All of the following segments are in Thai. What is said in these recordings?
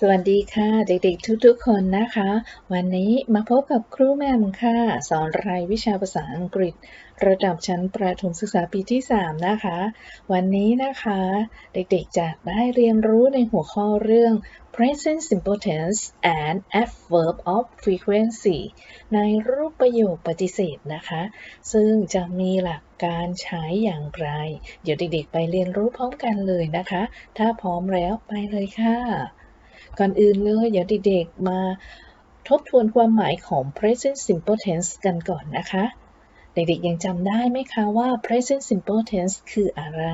สวัสดีค่ะเด็กๆทุกๆคนนะคะ วันนี้มาพบกับครูแม่มค่ะ สอนรายวิชาภาษาอังกฤษ ระดับชั้นประถมศึกษาปีที่ 3 นะคะ วันนี้นะคะ เด็กๆจะได้เรียนรู้ในหัวข้อเรื่อง present simple tense and adverb of frequency ในรูปประโยคปฏิเสธนะคะ ซึ่งจะมีหลักการใช้อย่างไร เดี๋ยวเด็กๆไปเรียนรู้พร้อมกันเลยนะคะ ถ้าพร้อมแล้วไปเลยค่ะ ก่อนอื่นเลยเดี๋ยวเด็กๆมาทบทวนความหมายของ present simple tense กันก่อนนะคะ เด็กๆยังจำได้ไหมคะว่า present simple tense คืออะไร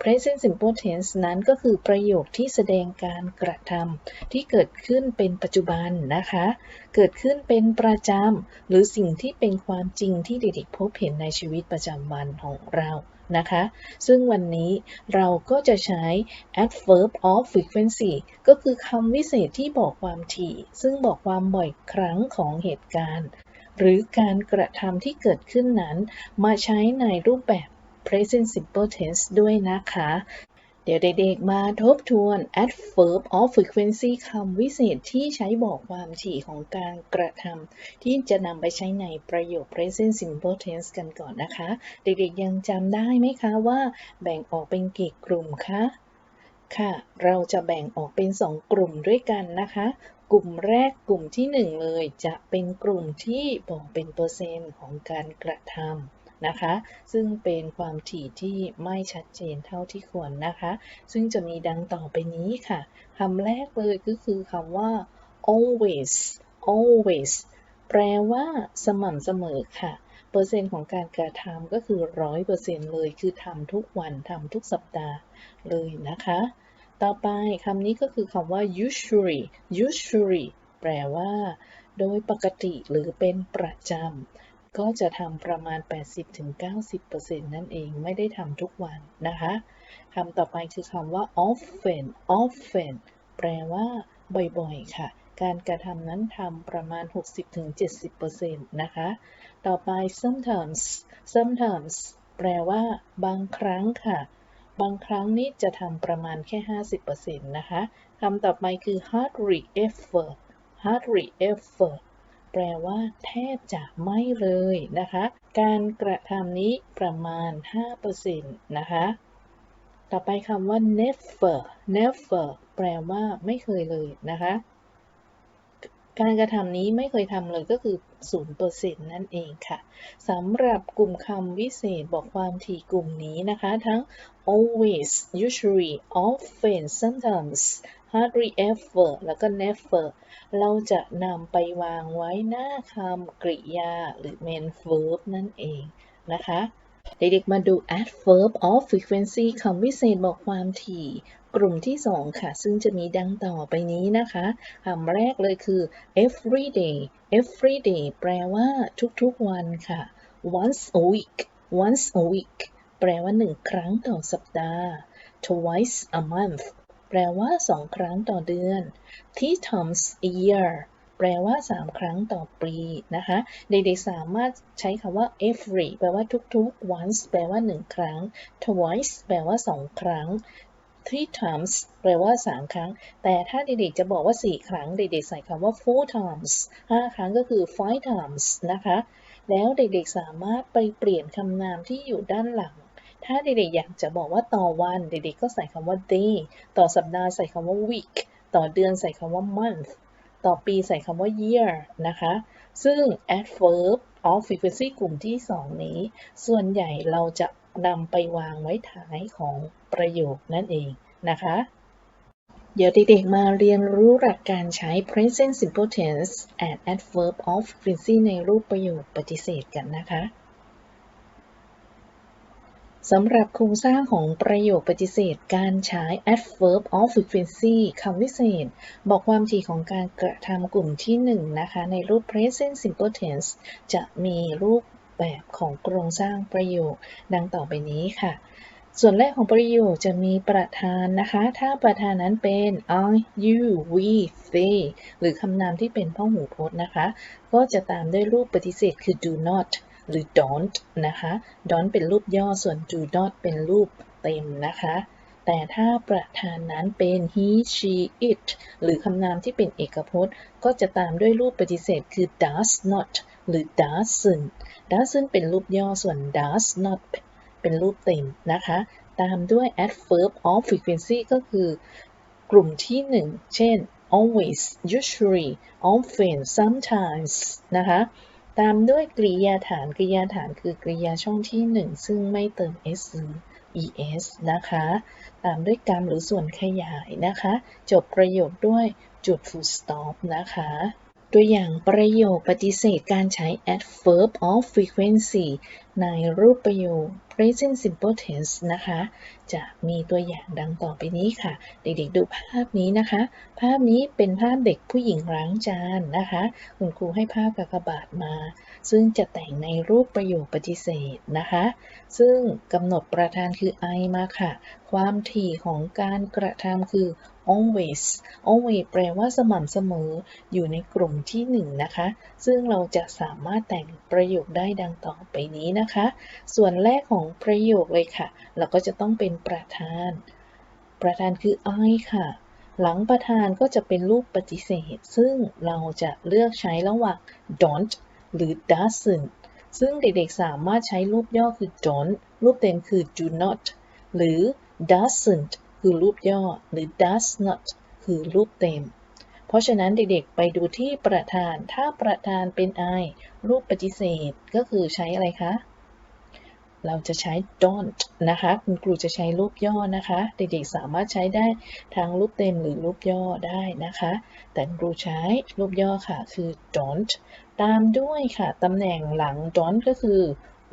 present simple tense นั้นก็คือประโยคที่แสดงการกระทำที่เกิดขึ้นเป็นปัจจุบันนะคะ เกิดขึ้นเป็นประจำหรือสิ่งที่เป็นความจริงที่เด็กๆพบเห็นในชีวิตประจำวันของเรา นะคะ ซึ่งวันนี้เราก็จะใช้ adverb of frequency ก็คือคำวิเศษที่บอกความถี่ ซึ่งบอกความบ่อยครั้งของเหตุการณ์ หรือการกระทำที่เกิดขึ้นนั้น มาใช้ในรูปแบบ present simple tense ด้วยนะคะ เดี๋ยวเด็กๆ มาทบทวน adverb of frequency คำวิเศษที่ใช้บอกความถี่ของการกระทำที่จะนำไปใช้ในประโยค present simple tense กันก่อนนะคะ เด็กๆ ยังจำได้ไหมคะว่าแบ่งออกเป็นกี่กลุ่มคะ ค่ะ เราจะแบ่งออกเป็น 2 กลุ่มด้วยกันนะคะ กลุ่มแรกกลุ่มที่ 1 เลยจะเป็นกลุ่มที่บอกเป็นเปอร์เซ็นต์ของการกระทำ นะคะ ซึ่งเป็นความถี่ที่ไม่ชัดเจนเท่าที่ควรนะคะ ซึ่งจะมีดังต่อไปนี้ค่ะคำแรกเลยก็คือคำว่า always always แปลว่าสม่ำเสมอค่ะ เปอร์เซ็นต์ของการกระทำก็คือร้อยเปอร์เซ็นต์เลยคือทำทุกวันทำทุกสัปดาห์เลยนะคะ ต่อไปคำนี้ก็คือคำว่า usually usually แปลว่า โดยปกติหรือเป็นประจำ ก็จะทำประมาณ 80-90%นั่นเองไม่ได้ทำทุกวันนะคะคำต่อไปคือคำว่า often often แปลว่า บ่อยๆ ค่ะ การกระทำนั้นทำประมาณ 60-70%นะคะ ต่อไป sometimes sometimes แปลว่า บางครั้งค่ะ บางครั้งนี้จะทำประมาณแค่ 50%นะคะคำต่อไปคือ hardly ever hardly ever แปลว่า แทบจะไม่เลยนะคะ การกระทำนี้ประมาณ 5%นะคะ ต่อไปคำว่า never never แปลว่าไม่เคยเลยนะคะ การกระทำนี้ไม่เคยทำเลยก็คือ 0%นั่นเองค่ะสำหรับกลุ่มคำวิเศษบอกความถี่กลุ่มนี้นะคะ ทั้ง always usually often sometimes hardly ever แล้วก็ never เราจะนำไปวางไว้หน้าคำกริยาหรือ main verb นั่นเองนะคะเด็กๆมาดู adverb of frequency คำวิเศษบอกความถี่ กลุ่มที่ 2 ค่ะ ซึ่งจะมีดังต่อไปนี้นะคะคำแรกเลยคือ every day every day แปลว่าทุกๆวันค่ะ once a week once a week แปลว่า1ครั้งต่อสัปดาห์ twice a month แปลว่า2ครั้งต่อเดือน three times a year แปลว่า 3 ครั้งต่อปีนะคะ เด็กๆ สามารถใช้คำว่า every แปลว่าทุกๆ once แปลว่า 1 ครั้ง twice แปลว่า 2 ครั้ง three times แปลว่า 3 ครั้ง แต่ถ้าเด็กๆ จะบอกว่า 4 ครั้ง เด็กๆ ใส่คำว่า four times 5 ครั้งก็คือ five times นะคะ แล้วเด็กๆ สามารถไปเปลี่ยนคำนามที่อยู่ด้านหลัง ถ้าเด็กๆอยากจะบอกว่าต่อวันเด็กๆก็ใส่คำว่า day ต่อสัปดาห์ใส่คำว่า week ต่อเดือนใส่คำว่า month ต่อปีใส่คำว่า year นะคะ ซึ่ง adverb of frequency กลุ่มที่ 2 นี้ ส่วนใหญ่เราจะนำไปวางไว้ท้ายของประโยคนั่นเองนะคะ เดี๋ยวเด็กๆมาเรียนรู้หลักการใช้ present simple tense and adverb of frequency ในรูปประโยคปฏิเสธกันนะคะ สำหรับโครงสร้างของประโยคปฏิเสธ การใช้ adverb of frequency คำวิเศษ บอกความถี่ของการกระทำกลุ่มที่1นนะคะ ในรูป present simple tense จะมีรูปแบบของโครงสร้างประโยคดังต่อไปนี้ค่ะ ส่วนแรกของประโยคจะมีประธานนะคะ ถ้าประธานนั้นเป็น I you we they หรือคำนามที่เป็นพ่อหูพจน์นะคะ ก็จะตามด้วยรูปปฏิเสธคือ do not หรือ don't นะคะ don't เป็นรูปย่อส่วน do not เป็นรูปเต็มนะคะ แต่ถ้าประธานนั้นเป็น he she it หรือคำนามที่เป็นเอกพจน์ ก็จะตามด้วยรูปปฏิเสธคือ does not หรือ doesn't doesn't เป็นรูปย่อส่วน does not เป็นรูปเต็มนะคะ ตามด้วย adverb of frequency ก็คือกลุ่มที่หนึ่งเช่น always usually often sometimes นะคะ ตามด้วยกริยาฐาน กริยาฐานคือกริยาช่องที่หนึ่งซึ่งไม่เติม s หรือ es นะคะ ตามด้วยกรรมหรือส่วนขยายนะคะ จบประโยคด้วยจุด full stop นะคะ ตัวอย่างประโยคปฏิเสธการใช้ adverb of frequency ในรูปประโยค present simple tense นะคะ จะมีตัวอย่างดังต่อไปนี้ค่ะ เด็กๆดูภาพนี้นะคะ ภาพนี้เป็นภาพเด็กผู้หญิงล้างจานนะคะ คุณครูให้ภาพกากบาทมา ซึ่งจะแต่งในรูปประโยคปฏิเสธนะคะ ซึ่งกำหนดประธานคือ I มาค่ะ ความถี่ของการกระทำคือ always always แปลว่าสม่ำเสมอ อยู่ในกลุ่มที่หนึ่งนะคะ ซึ่งเราจะสามารถแต่งประโยคได้ดังต่อไปนี้นะคะ ส่วนแรกของประโยคเลยค่ะ เราก็จะต้องเป็นประธาน ประธานคือ I ค่ะ หลังประธานก็จะเป็นรูปปฏิเสธ ซึ่งเราจะเลือกใช้ระหว่าง don't หรือ doesn't ซึ่งเด็กๆสามารถใช้รูปย่อคือ don't รูปเต็มคือ do not หรือ doesn't คือรูปย่อหรือ does not คือรูปเต็ม เพราะฉะนั้นเด็กๆ ไปดูที่ประธาน ถ้าประธานเป็น I รูปปฏิเสธก็คือใช้อะไรคะ เราจะใช้ don't นะคะ คุณครูจะใช้รูปย่อนะคะ เด็กๆ สามารถใช้ได้ทั้งรูปเต็มหรือรูปย่อได้นะคะ แต่ครูใช้รูปย่อค่ะ คือ don't ตามด้วยค่ะ ตำแหน่งหลัง don't ก็คือ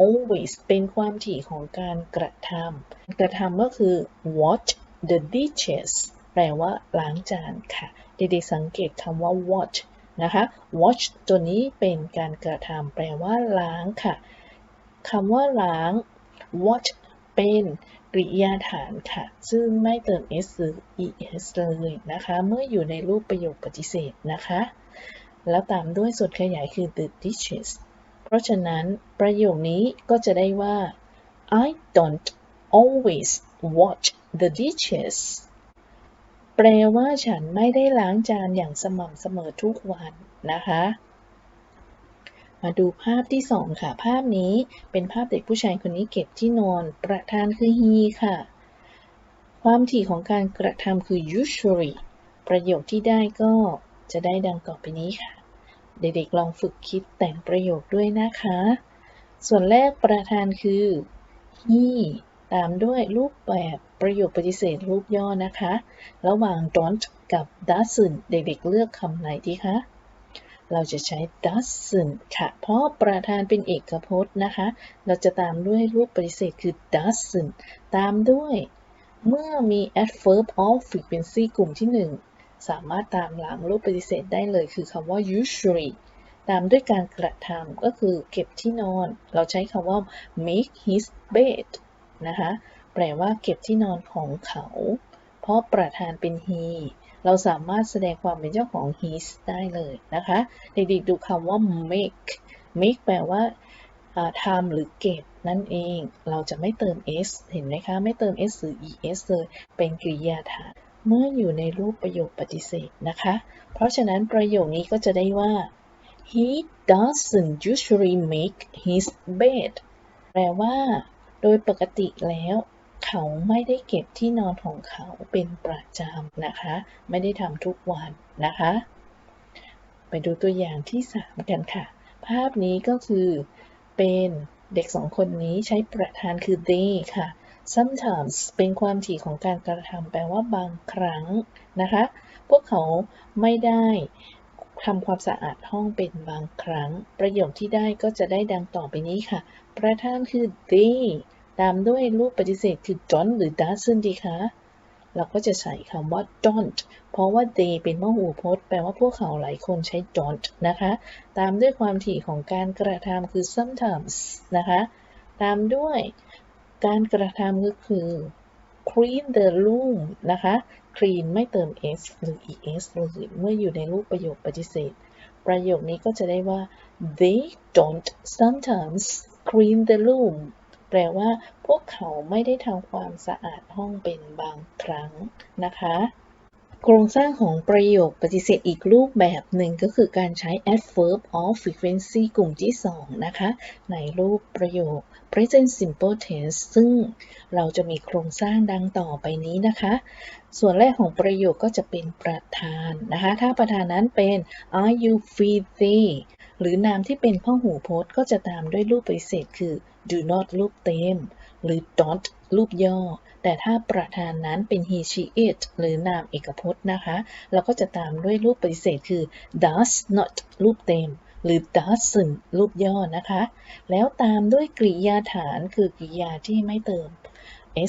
always เป็นความถี่ของการกระทำ กระทำก็คือ wash the dishes แปลว่าล้างจานค่ะ เด็กๆสังเกตคำว่า wash นะคะ wash ตัวนี้เป็นการกระทำแปลว่าล้างค่ะคำว่าล้าง wash เป็นกริยาฐานค่ะ ซึ่งไม่เติม s หรือ es เลยนะคะ เมื่ออยู่ในรูปประโยคปฏิเสธนะคะ แล้วตามด้วยส่วนขยายคือ the dishes เพราะฉะนั้นประโยคนี้ก็จะได้ว่า I don't always wash the dishes แปลว่าฉันไม่ได้ล้างจานอย่างสม่ำเสมอทุกวันนะคะ มาดูภาพที่สองค่ะ ภาพนี้เป็นภาพเด็กผู้ชายคนนี้เก็บที่นอน ประธานคือ he ค่ะ ความถี่ของการกระทำคือ usually ประโยคที่ได้ก็จะได้ดังต่อไปนี้ค่ะ เด็กๆลองฝึกคิดแต่งประโยคด้วยนะคะ ส่วนแรกประธานคือ he ตามด้วยรูปแบบประโยคปฏิเสธรูปย่อนะคะ ระหว่าง don't กับ doesn't เด็กๆเลือกคำไหนดีคะ เราจะใช้ doesn't ค่ะ เพราะประธานเป็นเอกพจน์นะคะ เราจะตามด้วยรูปปฏิเสธคือ doesn't ตามด้วย เมื่อมี adverb of frequency กลุ่มที่ 1 สามารถตามหลังรูปปฏิเสธได้เลยคือคำว่า usually ตามด้วยการกระทำก็คือเก็บที่นอน เราใช้คำว่า make his bed นะคะแปลว่าเก็บที่นอนของเขา เพราะประธานเป็น he เราสามารถแสดงความเป็นเจ้าของ his ได้เลยนะคะ เด็กๆดูคำว่า make make แปลว่าทำหรือเก็บนั่นเอง เราจะไม่เติม s เห็นไหมคะ ไม่เติม s หรือ es เลย เป็นกริยาฐานเมื่ออยู่ในรูปประโยคปฏิเสธนะคะ เพราะฉะนั้นประโยคนี้ก็จะได้ว่า he doesn't usually make his bed แปลว่า โดยปกติแล้วเขาไม่ได้เก็บที่นอนของเขาเป็นประจำนะคะ ไม่ได้ทำทุกวันนะคะ ไปดูตัวอย่างที่ 3 กันค่ะ ภาพนี้ก็คือเป็นเด็กสองคนนี้ใช้ประธานคือ they ค่ะ sometimes เป็นความถี่ของการกระทำแปลว่าบางครั้งนะคะ พวกเขาไม่ได้ ทำความสะอาดห้องเป็นบางครั้ง ประโยคที่ได้ก็จะได้ดังต่อไปนี้ค่ะ ประธานคือ they ตามด้วยรูปปฏิเสธคือ don't หรือ doesn't ดีคะเราก็จะใส่คำว่า don't เพราะว่า they เป็นมหูพจน์ แปลว่าพวกเขาหลายคนใช้ don't นะคะ ตามด้วยความถี่ของการกระทำคือ sometimes นะคะ ตามด้วยการกระทำก็คือ clean the room นะคะ clean ไม่เติม s หรือ es เลยเมื่ออยู่ในรูปประโยคปฏิเสธ ประโยคนี้ก็จะได้ว่า they don't sometimes clean the room แปลว่าพวกเขาไม่ได้ทำความสะอาดห้องเป็นบางครั้งนะคะ โครงสร้างของประโยคปฏิเสธอีกรูปแบบหนึ่งก็คือการใช้ adverb of frequency กลุ่มที่ 2 นะคะ ในรูปประโยค present simple tense ซึ่งเราจะมีโครงสร้างดังต่อไปนี้นะคะ ส่วนแรกของประโยคก็จะเป็นประธานนะคะ ถ้าประธานนั้นเป็น are you busy หรือนามที่เป็นพ่อหูพจน์ก็จะตามด้วยรูปปฏิเสธคือ do not รูปเต็ม หรือ don't รูปย่อ แต่ถ้าประธานนั้นเป็น he she it หรือนามเอกพจน์นะคะ เราก็จะตามด้วยรูปปฏิเสธคือ does not รูปเต็ม หรือ doesn't รูปย่อนะคะ แล้วตามด้วยกริยาฐานคือกริยาที่ไม่เติม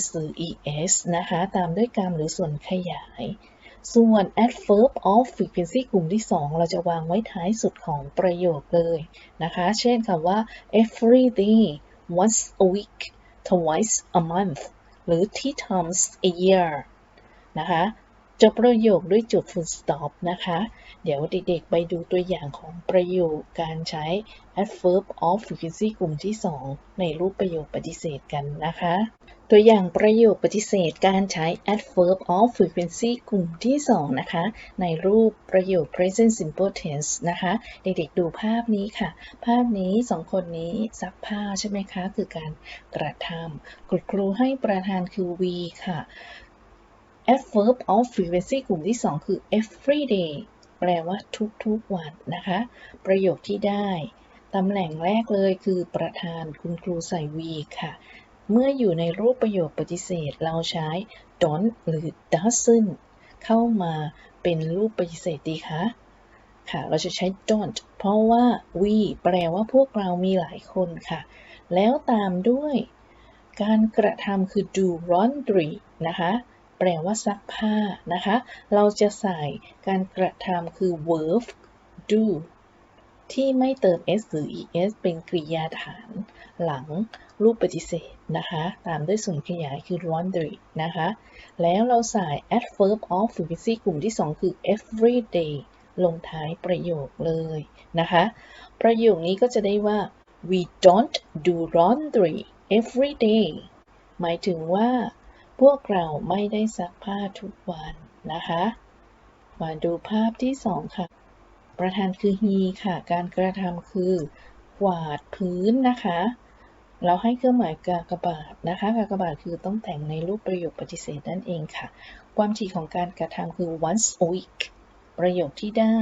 s หรือ es นะคะ ตามด้วยกรรมหรือส่วนขยาย ส่วน adverb of frequency กลุ่มที่ 2 เราจะวางไว้ท้ายสุดของประโยคเลยนะคะ เช่นคำว่า every day once a week twice a month หรือ three times a year นะคะ จบประโยคด้วยจุด full stop นะคะ เดี๋ยวเด็กๆไปดูตัวอย่างของประโยคการใช้ adverb of frequency กลุ่มที่ 2 ในรูปประโยคปฏิเสธกันนะคะ ตัวอย่างประโยคปฏิเสธการใช้ adverb of frequency กลุ่มที่ 2 นะคะ ในรูปประโยค present simple tense นะคะ เด็กๆดูภาพนี้ค่ะ ภาพนี้สองคนนี้ซักผ้าใช่ไหมคะ คือการกระทำคุณครูให้ประธานคือ we ค่ะ adverb of frequency กลุ่มที่ 2 คือ every day แปลว่าทุกๆวันนะคะ ประโยคที่ได้ตำแหน่งแรกเลยคือประธานคุณครูใส่ we ค่ะ เมื่ออยู่ในรูปประโยคปฏิเสธ เราใช้ don't หรือ doesn't เข้ามาเป็นรูปปฏิเสธดีคะค่ะ เราจะใช้ don't เพราะว่า we แปลว่าพวกเรามีหลายคนค่ะ แล้วตามด้วย การกระทำคือ do laundry นะคะ แปลว่าซักผ้านะคะ เราจะใส่การกระทำคือ verb do ที่ไม่เติม s หรือ es เป็นกริยาฐานหลังรูปปฏิเสธนะคะ ตามด้วยส่วนขยายคือ laundry นะคะ แล้วเราใส่ adverb of frequency กลุ่มที่ 2 คือ every day ลงท้ายประโยคเลยนะคะ ประโยคนี้ก็จะได้ว่า we don't do laundry every day หมายถึงว่า พวกเราไม่ได้ซักผ้าทุกวันนะคะ มาดูภาพที่2ค่ะ ประธานคือ he ค่ะ การกระทำคือกวาดพื้นนะคะ เราให้เครื่องหมายกากบาทนะคะ กากบาทคือต้องแต่งในรูปประโยคปฏิเสธนั่นเองค่ะ ความถี่ของการกระทำคือ once a week ประโยคที่ได้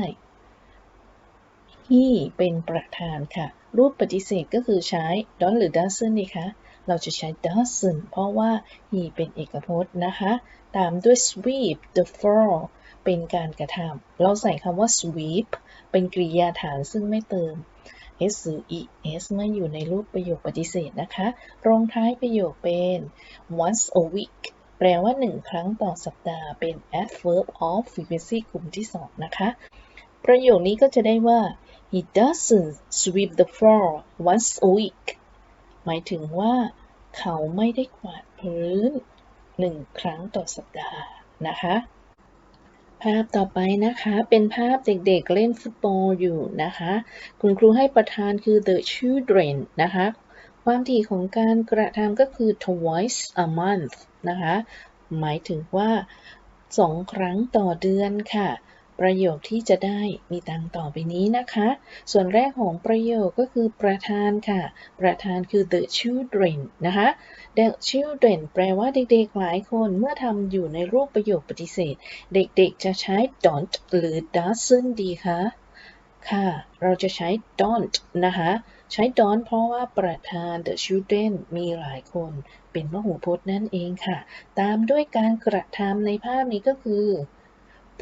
he เป็นประธานค่ะ รูปปฏิเสธก็คือใช้ don't หรือ doesn't นี่คะ เราจะใช้ doesn't เพราะว่า he เป็นเอกพจน์นะคะ ตามด้วย sweep the floor เป็นการกระทำ เราใส่คำว่า sweep เป็นกริยาฐานซึ่งไม่เติม s หรือ es เมื่ออยู่ในรูปประโยคปฏิเสธนะคะ รองท้ายประโยคเป็น once a week แปลว่า 1 ครั้งต่อสัปดาห์เป็น adverb of frequency กลุ่มที่ 2 นะคะ ประโยคนี้ก็จะได้ว่า he doesn't sweep the floor once a week หมายถึงว่าเขาไม่ได้กวาดพื้น 1 ครั้งต่อสัปดาห์นะคะ ภาพต่อไปนะคะเป็นภาพเด็กๆเล่นฟุตบอลอยู่นะคะ คุณครูให้ประธานคือ the children นะคะ ความถี่ของการกระทำก็คือ twice a month นะคะ หมายถึงว่า 2 ครั้งต่อเดือนค่ะ ประโยคที่จะได้มีดังต่อไปนี้นะคะ ส่วนแรกของประโยคก็คือประธานค่ะ ประธานคือ the children นะคะ the children แปลว่าเด็กๆหลายคนเมื่อทำอยู่ในรูปประโยคปฏิเสธ เด็กๆจะใช้ don't หรือ doesn't ดีคะค่ะ เราจะใช้ don't นะคะใช้ don't เพราะว่าประธาน the children มีหลายคน เป็นพหูพจน์นั่นเองค่ะ ตามด้วยการกระทำในภาพนี้ก็คือ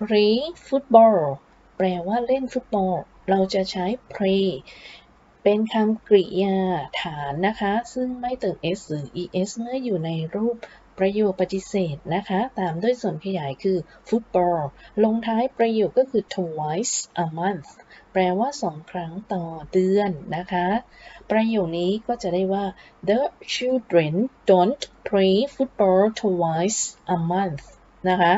play football แปลว่าเล่นฟุตบอล เราจะใช้ play เป็นคำกริยาฐานนะคะ ซึ่งไม่เติม s หรือ es เมื่ออยู่ในรูปประโยคปฏิเสธนะคะ ตามด้วยส่วนขยายคือ football ลงท้ายประโยคก็คือ twice a month แปลว่า2ครั้งต่อเดือนนะคะ ประโยคนี้ก็จะได้ว่า the children don't play football twice a month นะคะ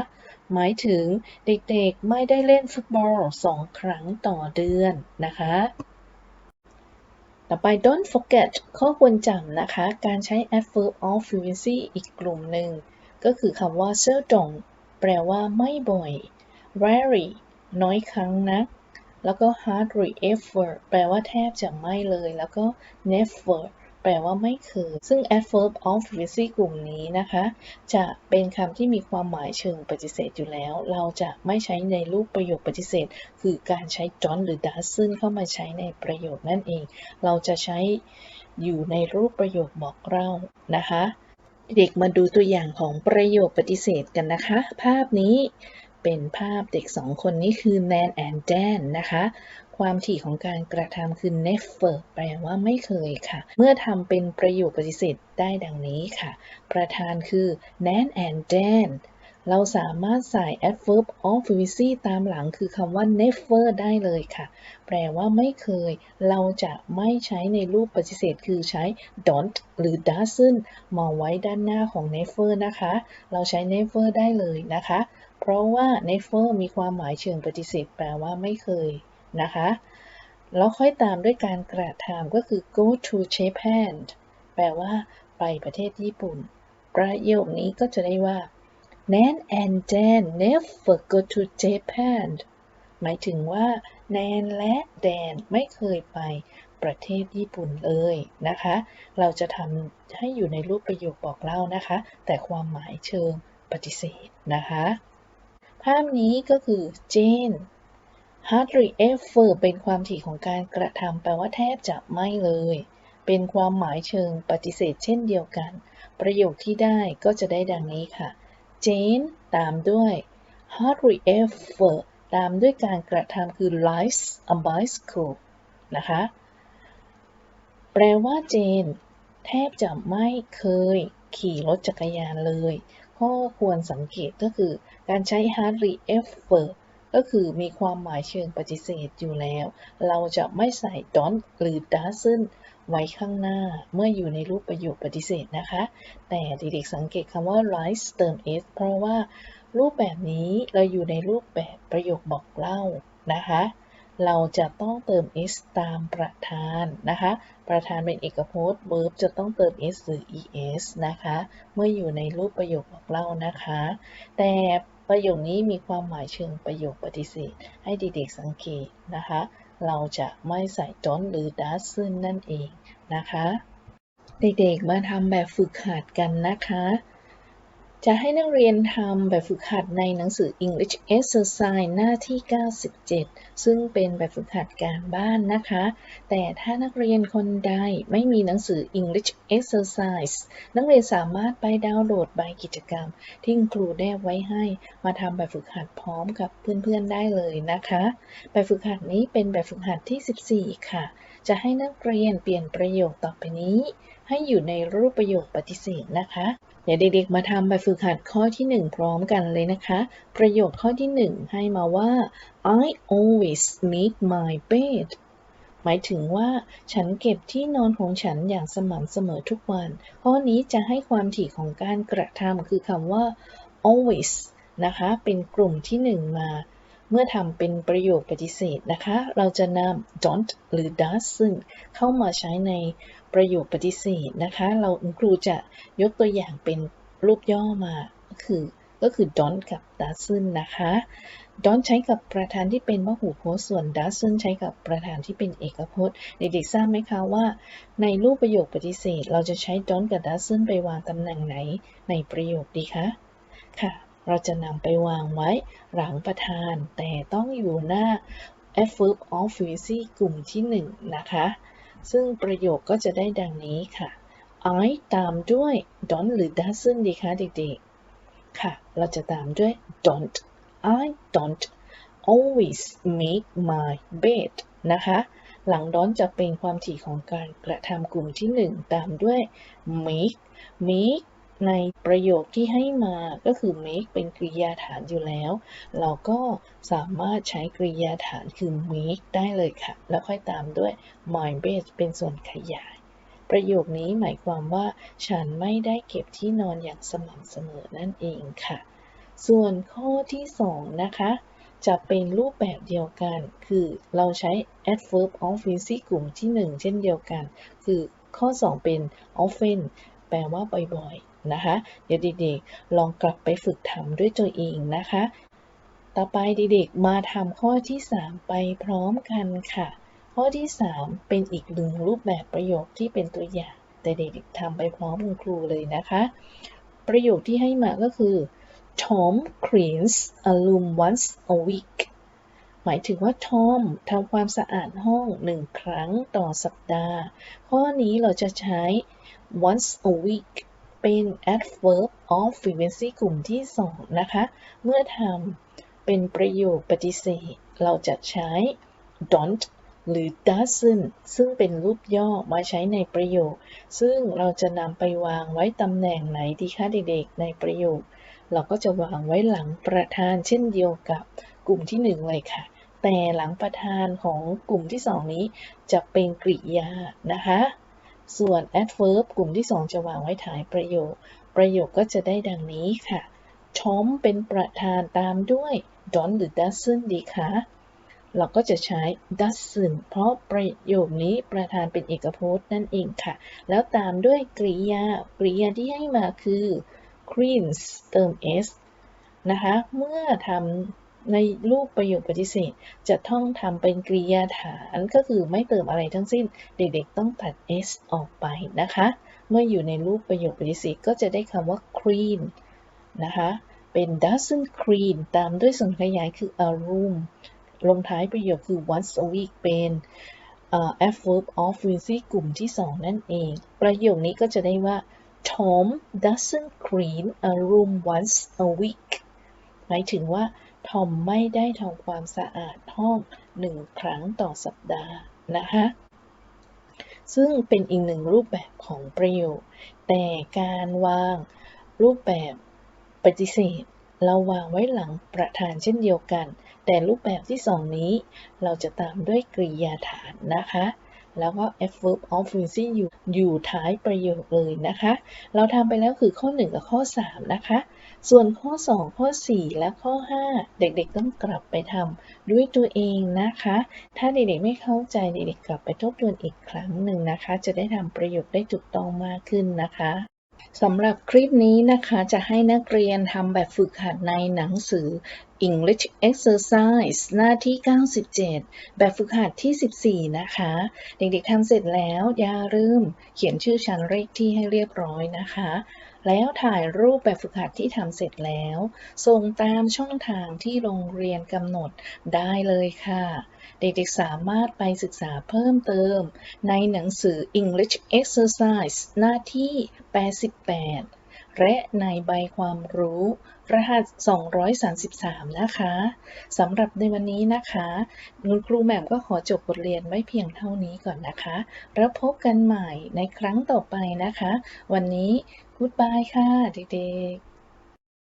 หมายถึงเด็กๆไม่ได้เล่นฟุตบอล2ครั้งต่อเดือนนะคะ ต่อไป don't forget ข้อควรจำนะคะ การใช้ adverb of frequency อีกกลุ่มหนึ่ง ก็คือคำว่า seldom แปลว่าไม่บ่อย rarely น้อยครั้งนะแล้วก็ hardly ever แปลว่าแทบจะไม่เลย แล้วก็ never แปลว่าไม่เคย ซึ่ง adverb of frequency กลุ่มนี้นะคะ จะเป็นคำที่มีความหมายเชิงปฏิเสธอยู่แล้ว เราจะไม่ใช้ในรูปประโยคปฏิเสธ คือการใช้ don't หรือ doesn't เข้ามาใช้ในประโยคนั่นเอง เราจะใช้อยู่ในรูปประโยคบอกเล่านะคะ เด็กมาดูตัวอย่างของประโยคปฏิเสธกันนะคะ ภาพนี้เป็นภาพเด็กสองคนนี้คือ Nan and Dan นะคะ ความถี่ของการกระทำคือ never แปลว่าไม่เคยค่ะ เมื่อทำเป็นประโยคปฏิเสธได้ดังนี้ค่ะ ประธานคือ Nan and Dan เราสามารถใส่ adverb of frequency ตามหลังคือคำว่า never ได้เลยค่ะ แปลว่าไม่เคย เราจะไม่ใช้ในรูปปฏิเสธ คือใช้ don't หรือ doesn't มาไว้ด้านหน้าของ never นะคะ เราใช้ never ได้เลยนะคะ เพราะว่า never มีความหมายเชิงปฏิเสธ แปลว่าไม่เคย นะคะ แล้วค่อยตามด้วยการกระทำก็คือ go to Japan แปลว่า ไปประเทศญี่ปุ่น ประโยคนี้ก็จะได้ว่า Nan and Dan never go to Japan หมายถึงว่าแนนและแดนไม่เคยไปประเทศญี่ปุ่นเลยนะคะ เราจะทำให้อยู่ในรูปประโยคบอกเล่านะคะ แต่ความหมายเชิงปฏิเสธนะคะ ภาพนี้ก็คือ Hardly ever เป็นความถี่ของการกระทำแปลว่าแทบจะไม่เลย เป็นความหมายเชิงปฏิเสธเช่นเดียวกัน ประโยคที่ได้ก็จะได้ดังนี้ค่ะ Jane ตามด้วย hardly ever ตามด้วยการกระทำคือ rides a bicycle นะคะ แปลว่าเจน แทบจะไม่เคยขี่รถจักรยานเลย ข้อควรสังเกตก็คือการใช้ hardly ever ก็คือมีความหมายเชิงปฏิเสธอยู่แล้ว เราจะไม่ใส่ don't หรือ doesn't ไว้ข้างหน้าเมื่ออยู่ในรูปประโยคปฏิเสธนะคะ แต่เด็กๆสังเกตคำว่า rise เติม s เพราะว่ารูปแบบนี้เราอยู่ในรูปแบบประโยคบอกเล่านะคะ เราจะต้องเติม s ตามประธานนะคะ ประธานเป็นเอกพจน์ verb จะต้องเติม s หรือ es นะคะ เมื่ออยู่ในรูปประโยคบอกเล่านะคะ แต่ ประโยคนี้มีความหมายเชิงประโยคปฏิเสธ ให้เด็กๆสังเกตนะคะ เราจะไม่ใส่ don't หรือ doesn't นั่นเองนะคะ เด็กๆมาทำแบบฝึกหัดกันนะคะ จะให้นักเรียนทำแบบฝึกหัดในหนังสือ English Exercise หน้าที่ 97 ซึ่งเป็นแบบฝึกหัดการบ้านนะคะ แต่ถ้านักเรียนคนใดไม่มีหนังสือ English Exercise นักเรียนสามารถไปดาวน์โหลดใบกิจกรรม ที่ครูแนบไว้ให้มาทำแบบฝึกหัดพร้อมกับเพื่อนๆได้เลยนะคะ แบบฝึกหัดนี้เป็นแบบฝึกหัดที่ 14 ค่ะ จะให้นักเรียนเปลี่ยนประโยคต่อไปนี้ ให้อยู่ในรูปประโยคปฏิเสธนะคะ เดี๋ยวเด็กๆมาทำแบบฝึกหัดข้อที่ 1 พร้อมกันเลยนะคะ ประโยคข้อที่ 1 ให้มาว่า I always make my bed หมายถึงว่า ฉันเก็บที่นอนของฉันอย่างสม่ำเสมอทุกวัน ข้อนี้จะให้ความถี่ของการกระทำคือคำว่า always นะคะ เป็นกลุ่มที่ 1 มาเมื่อทำเป็นประโยคปฏิเสธนะคะ เราจะนำ don't หรือ doesn't เข้ามาใช้ใน ประโยคปฏิเสธนะคะ เราครูจะยกตัวอย่างเป็นรูปย่อมาก็คือก็คือ don't กับ doesn't นะคะ don't ใช้กับประธานที่เป็นพหูพจน์ส่วน doesn't ใช้กับประธานที่เป็นเอกพจน์ เด็กๆทราบไหมคะว่า ในรูปประโยคปฏิเสธ เราจะใช้ don't กับ doesn't ไปวางตำแหน่งไหนในประโยคดีคะ ค่ะ เราจะนำไปวางไว้หลังประธาน แต่ต้องอยู่หน้า adverb of frequency กลุ่มที่ 1 นะคะ ซึ่งประโยคก็จะได้ดังนี้ค่ะ I ตามด้วย don't หรือ doesn't ดีคะเด็กๆ ค่ะ เราจะตามด้วย don't I don't always make my bed นะคะ หลัง don จะเป็นความถี่ของการกระทำกลุ่มที่ 1 ตามด้วย make make ในประโยคที่ให้มาก็คือ make เป็นกริยาฐานอยู่แล้ว เราก็สามารถใช้กริยาฐานคือ make ได้เลยค่ะ แล้วค่อยตามด้วย my bed เป็นส่วนขยาย ประโยคนี้หมายความว่า ฉันไม่ได้เก็บที่นอนอย่างสม่ำเสมอนั่นเองค่ะ ส่วนข้อที่ 2 นะคะ จะเป็นรูปแบบเดียวกัน คือเราใช้ adverb of frequency กลุ่มที่ 1 เช่นเดียวกัน คือข้อ 2 เป็น often แปลว่าบ่อยๆ นะคะ เดี๋ยวเด็กๆลองกลับไปฝึกทำด้วยตัวเองนะคะ ต่อไปเด็กๆมาทำข้อที่ 3 ไปพร้อมกันค่ะ ข้อที่ 3 เป็นอีกหนึ่งรูปแบบประโยคที่เป็นตัวอย่าง แต่เด็กๆทำไปพร้อมคุณครูเลยนะคะ ประโยคที่ให้มาก็คือ Tom cleans a room once a week หมายถึงว่าทอมทำความสะอาดห้องหนึ่งครั้งต่อสัปดาห์ ข้อนี้เราจะใช้ once a week เป็น adverb of frequency กลุ่มที่ 2 นะคะ เมื่อทำเป็นประโยคปฏิเสธ เราจะใช้ don't หรือ doesn't ซึ่งเป็นรูปย่อมาใช้ในประโยค ซึ่งเราจะนำไปวางไว้ตำแหน่งไหนดีคะเด็กๆ ในประโยค เราก็จะวางไว้หลังประธานเช่นเดียวกับกลุ่มที่ 1 เลยค่ะ แต่หลังประธานของกลุ่มที่ 2 นี้จะเป็นกริยานะคะ ส่วน adverb กลุ่มที่ 2 จะวางไว้ท้ายประโยค ประโยคก็จะได้ดังนี้ค่ะ Tom เป็นประธานตามด้วย don't หรือ doesn't ดีคะเราก็จะใช้ doesn't เพราะประโยคนี้ประธานเป็นเอกพจน์นั่นเองค่ะ แล้วตามด้วยกริยา กริยาที่ให้มาคือ cleans เติม s นะคะ เมื่อทำ ในรูปประโยคปฏิเสธ จะต้องทำเป็นกริยาฐานก็คือไม่เติมอะไรทั้งสิ้น เด็กๆต้องตัด s ออกไปนะคะ เมื่ออยู่ในรูปประโยคปฏิเสธก็จะได้คำว่า clean นะคะเป็น doesn't clean ตามด้วยส่วนขยายคือ a room ลงท้ายประโยคคือ once a week เป็น uh, adverb of frequency กลุ่มที่ 2 นั่นเอง ประโยคนี้ก็จะได้ว่า Tom doesn't clean a room once a week หมายถึงว่า ทอมไม่ได้ทำความสะอาดห้องหนึ่งครั้งต่อสัปดาห์นะคะซึ่งเป็นอีกหนึ่งรูปแบบของประโยค แต่การวางรูปแบบปฏิเสธ เราวางไว้หลังประธานเช่นเดียวกัน แต่รูปแบบที่สองนี้ เราจะตามด้วยกริยาฐานนะคะ แล้วก็ adverb of f u n c y อยู่อยู่ท้ายประโยคเลยนะคะ เราทำไปแล้วคือข้อ 1 กับข้อ 3 นะคะ ส่วนข้อ 2 ข้อ 4 และข้อ 5 เด็กๆต้องกลับไปทำด้วยตัวเองนะคะ ถ้าเด็กๆไม่เข้าใจเด็กๆกลับไปทบทวนอีกครั้งหนึ่งนะคะ จะได้ทำประโยคได้ถูกต้องมากขึ้นนะคะสำหรับคลิปนี้นะคะจะให้นักเรียนทำแบบฝึกหัดในหนังสือ English Exercise หน้าที่ 97 แบบฝึกหัดที่ 14 นะคะ เด็กๆทำเสร็จแล้วอย่าลืมเขียนชื่อชั้นเลขที่ให้เรียบร้อยนะคะ แล้วถ่ายรูปแบบฝึกหัดที่ทำเสร็จแล้ว ส่งตามช่องทางที่โรงเรียนกำหนดได้เลยค่ะ เด็กๆสามารถไปศึกษาเพิ่มเติม ในหนังสือ English Exercise หน้าที่ 88 และในใบความรู้ รหัส 233 นะคะสำหรับในวันนี้นะคะคุณครูแหม่มก็ขอจบบทเรียนไว้เพียงเท่านี้ก่อนนะคะ แล้วพบกันใหม่ในครั้งต่อไปนะคะ วันนี้ Goodbye ค่ะเด็กๆ